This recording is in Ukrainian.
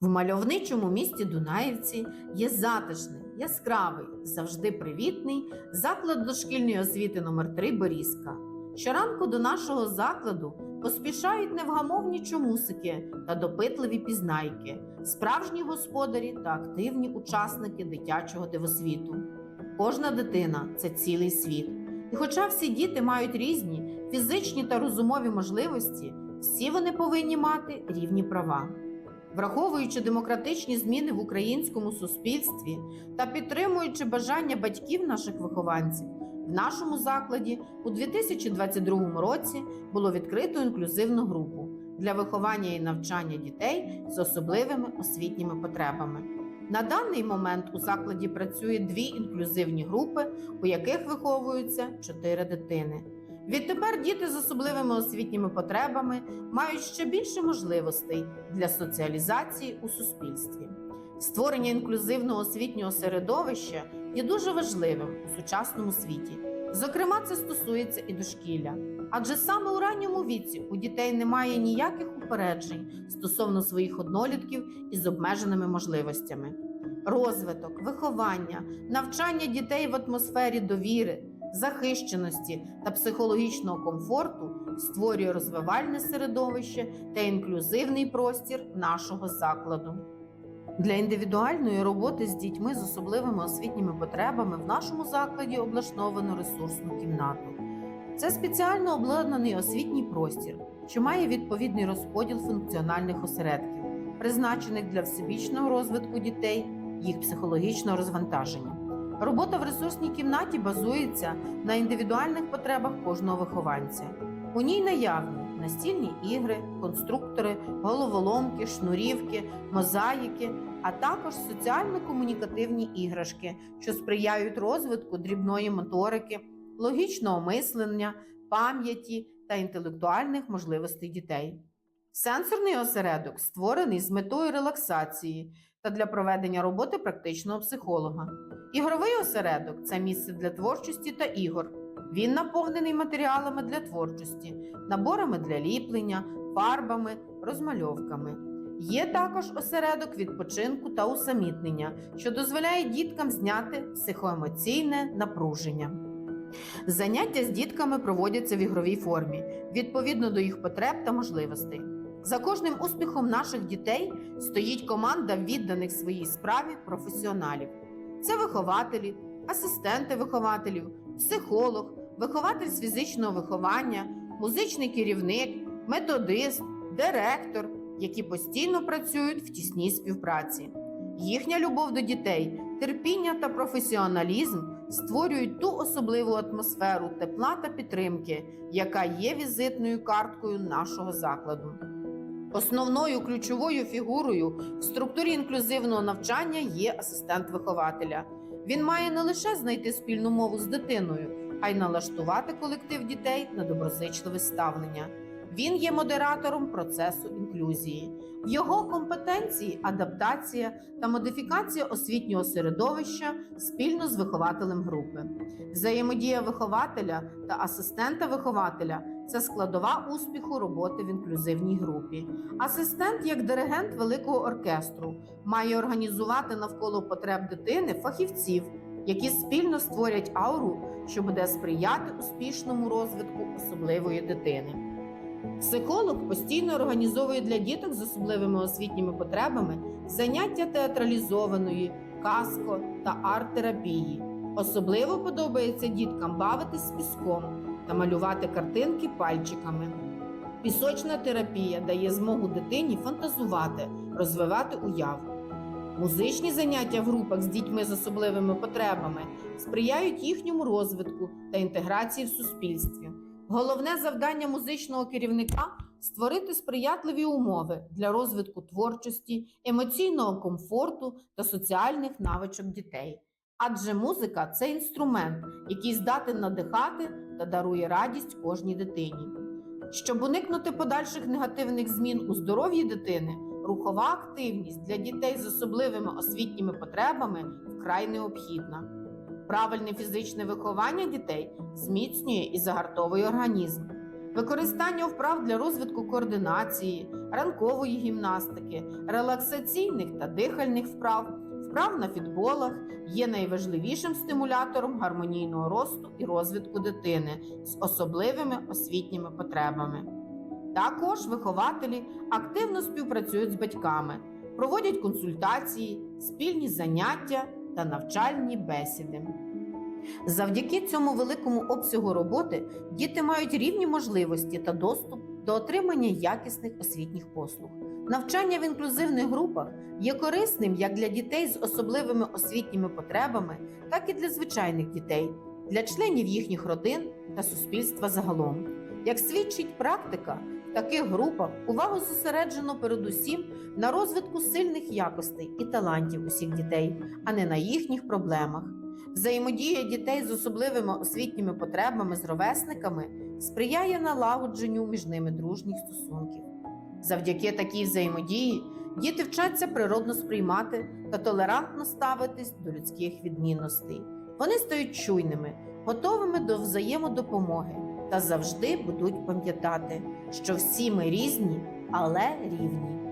В мальовничому місті Дунаївці є затишний, яскравий, завжди привітний заклад дошкільної освіти номер 3 Борізка. Щоранку до нашого закладу поспішають невгамовні чомусики та допитливі пізнайки, справжні господарі та активні учасники дитячого дивосвіту. Кожна дитина це цілий світ. І хоча всі діти мають різні фізичні та розумові можливості, всі вони повинні мати рівні права. Враховуючи демократичні зміни в українському суспільстві та підтримуючи бажання батьків наших вихованців, в нашому закладі у 2022 році було відкрито інклюзивну групу для виховання і навчання дітей з особливими освітніми потребами. На даний момент у закладі працює дві інклюзивні групи, у яких виховуються чотири дитини. Відтепер діти з особливими освітніми потребами мають ще більше можливостей для соціалізації у суспільстві. Створення інклюзивного освітнього середовища є дуже важливим у сучасному світі. Зокрема, це стосується і дошкілля. Адже саме у ранньому віці у дітей немає ніяких упереджень стосовно своїх однолітків із обмеженими можливостями. Розвиток, виховання, навчання дітей в атмосфері довіри, захищеності та психологічного комфорту створює розвивальне середовище та інклюзивний простір нашого закладу. Для індивідуальної роботи з дітьми з особливими освітніми потребами в нашому закладі облаштовано ресурсну кімнату. Це спеціально обладнаний освітній простір, що має відповідний розподіл функціональних осередків, призначених для всебічного розвитку дітей, їх психологічного розвантаження. Робота в ресурсній кімнаті базується на індивідуальних потребах кожного вихованця. У ній наявні настільні ігри, конструктори, головоломки, шнурівки, мозаїки, а також соціально-комунікативні іграшки, що сприяють розвитку дрібної моторики, логічного мислення, пам'яті та інтелектуальних можливостей дітей. Сенсорний осередок створений з метою релаксації та для проведення роботи практичного психолога. Ігровий осередок це місце для творчості та ігор. Він наповнений матеріалами для творчості, наборами для ліплення, фарбами, розмальовками. Є також осередок відпочинку та усамітнення, що дозволяє діткам зняти психоемоційне напруження. Заняття з дітками проводяться в ігровій формі, відповідно до їх потреб та можливостей. За кожним успіхом наших дітей стоїть команда відданих своїй справі професіоналів. Це вихователі, асистенти вихователів, психолог, вихователь з фізичного виховання, музичний керівник, методист, директор, які постійно працюють в тісній співпраці. Їхня любов до дітей, терпіння та професіоналізм створюють ту особливу атмосферу тепла та підтримки, яка є візитною карткою нашого закладу. Основною ключовою фігурою в структурі інклюзивного навчання є асистент вихователя. Він має не лише знайти спільну мову з дитиною, а й налаштувати колектив дітей на доброзичливе ставлення. Він є модератором процесу інклюзії. В його компетенції адаптація та модифікація освітнього середовища спільно з вихователем групи. Взаємодія вихователя та асистента вихователя це складова успіху роботи в інклюзивній групі. Асистент, як диригент великого оркестру, має організувати навколо потреб дитини фахівців, які спільно створять ауру, що буде сприяти успішному розвитку особливої дитини. Психолог постійно організовує для діток з особливими освітніми потребами заняття театралізованої, каско та арт-терапії. Особливо подобається діткам бавитись піском та малювати картинки пальчиками. Пісочна терапія дає змогу дитині фантазувати, розвивати уяву. Музичні заняття в групах з дітьми з особливими потребами сприяють їхньому розвитку та інтеграції в суспільстві. Головне завдання музичного керівника створити сприятливі умови для розвитку творчості, емоційного комфорту та соціальних навичок дітей. Адже музика це інструмент, який здатен надихати та дарує радість кожній дитині. Щоб уникнути подальших негативних змін у здоров'ї дитини, рухова активність для дітей з особливими освітніми потребами вкрай необхідна. Правильне фізичне виховання дітей зміцнює і загартовує організм. використання вправ для розвитку координації, ранкової гімнастики, релаксаційних та дихальних вправ, вправ на фітболах є найважливішим стимулятором гармонійного росту і розвитку дитини з особливими освітніми потребами. Також вихователі активно співпрацюють з батьками, проводять консультації, спільні заняття та навчальні бесіди. Завдяки цьому великому обсягу роботи діти мають рівні можливості та доступ до отримання якісних освітніх послуг. Навчання в інклюзивних групах є корисним як для дітей з особливими освітніми потребами, так і для звичайних дітей, для членів їхніх родин та суспільства загалом. Як свідчить практика, таких групах увагу зосереджено передусім на розвитку сильних якостей і талантів усіх дітей, а не на їхніх проблемах. Взаємодія дітей з особливими освітніми потребами з ровесниками сприяє налагодженню між ними дружніх стосунків. Завдяки такій взаємодії діти вчаться природно сприймати та толерантно ставитись до людських відмінностей. Вони стають чуйними, готовими до взаємодопомоги та завжди будуть пам'ятати, що всі ми різні, але рівні.